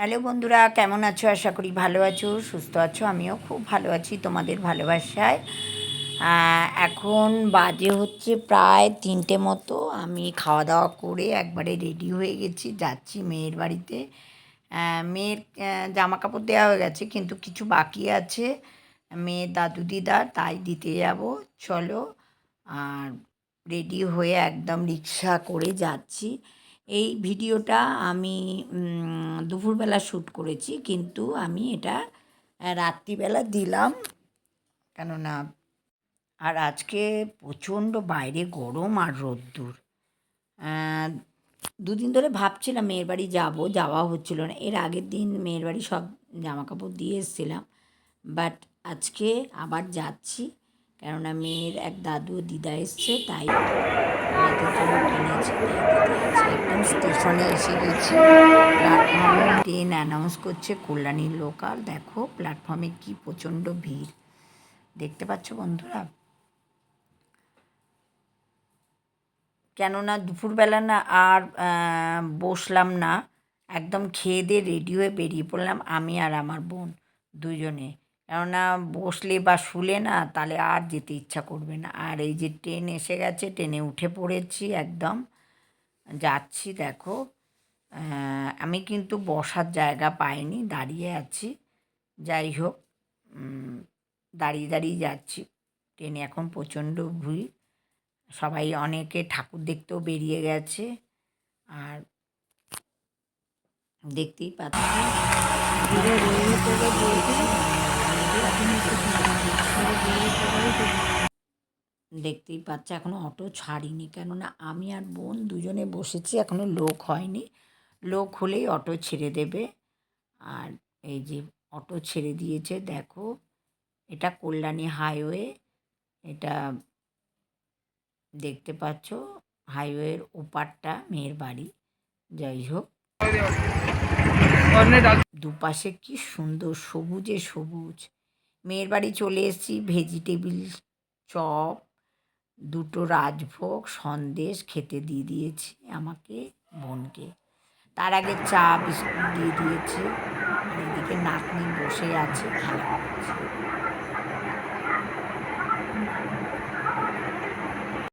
Hello বন্ধুরা, কেমন আছো? আশা করি ভালো আছো, সুস্থ আছো। আমিও খুব ভালো আছি তোমাদের ভালোবাসায়। এখন বাজে হচ্ছে প্রায় তিনটে মতো। আমি খাওয়া দাওয়া করে একবারে রেডি হয়ে গেছি, যাচ্ছি মেয়ের বাড়িতে। মেয়ের জামা কাপড় দেওয়া হয়ে গেছে, কিন্তু কিছু বাকি আছে। মেয়ের দাদু দিদার তাই দিতে যাব। চলো, আর রেডি হয়ে একদম রিক্সা করে যাচ্ছি। এই ভিডিওটা আমি দুপুরবেলা শ্যুট করেছি, কিন্তু আমি এটা রাত্রিবেলা দিলাম। কেননা, আর আজকে প্রচণ্ড বাইরে গরম আর রোদ্দুর। দুদিন ধরে ভাবছিলাম মেয়ের বাড়ি যাব যাওয়া হচ্ছিল না। এর আগের দিন মেয়ের বাড়ি সব জামা কাপড় দিয়ে এসেছিলাম। বাট আজকে আবার যাচ্ছি, কেননা মেয়ের এক দাদু দিদা এসছে, তাই ওনাদের জন্য কিনেছি তাই দিতে যাচ্ছি একদম স্টেশনে এসে গেছি। প্ল্যাটফর্মে ট্রেন অ্যানাউন্স করছে কল্যাণীর লোকাল দেখো প্ল্যাটফর্মে কি প্রচণ্ড ভিড়। দেখতে পাচ্ছ বন্ধুরা? কেননা দুপুরবেলা না আর বসলাম না। একদম খেয়ে দিয়ে রেডি হয়ে বেরিয়ে পড়লাম আমি আর আমার বোন দুজনে। কেননা বসলে বা শুলে না তাহলে আর যেতে ইচ্ছা করবে না। আর এই যে ট্রেন এসে গেছে ট্রেনে উঠে পড়েছি একদম। যাচ্ছি, দেখো। আমি কিন্তু বসার জায়গা পাইনি, দাঁড়িয়ে আছি। যাই হোক দাঁড়িয়ে দাঁড়িয়ে যাচ্ছি। ট্রেনে এখন প্রচণ্ড ভিড়। সবাই অনেকে ঠাকুর দেখতেও বেরিয়ে গেছে। আর দেখতেই পাচ্ছি দেখতেই পাচ্ছে, এখনও অটো ছাড়িনি। কেননা আমি আর বোন দুজনে বসেছি, এখনও লোক হয়নি। লোক হলেই অটো ছেড়ে দেবে। আর এই যে অটো ছেড়ে দিয়েছে, দেখো, এটা কল্যাণী হাইওয়ে এটা দেখতে পাচ্ছ হাইওয়ের ওপারটা মেয়ের বাড়ি। যাই হোক। দুপাশে কি সুন্দর সবুজে সবুজ। মেয়ের বাড়ি চলে এসেছি ভেজিটেবিল চপ দুটো রাজভোগ সন্দেশ খেতে দিয়ে দিয়েছে আমাকে, বোনকে। তার আগে চা বিস্কুট দিয়ে দিয়েছে এদিকে নাতনি বসে আছে, খেলা করছে।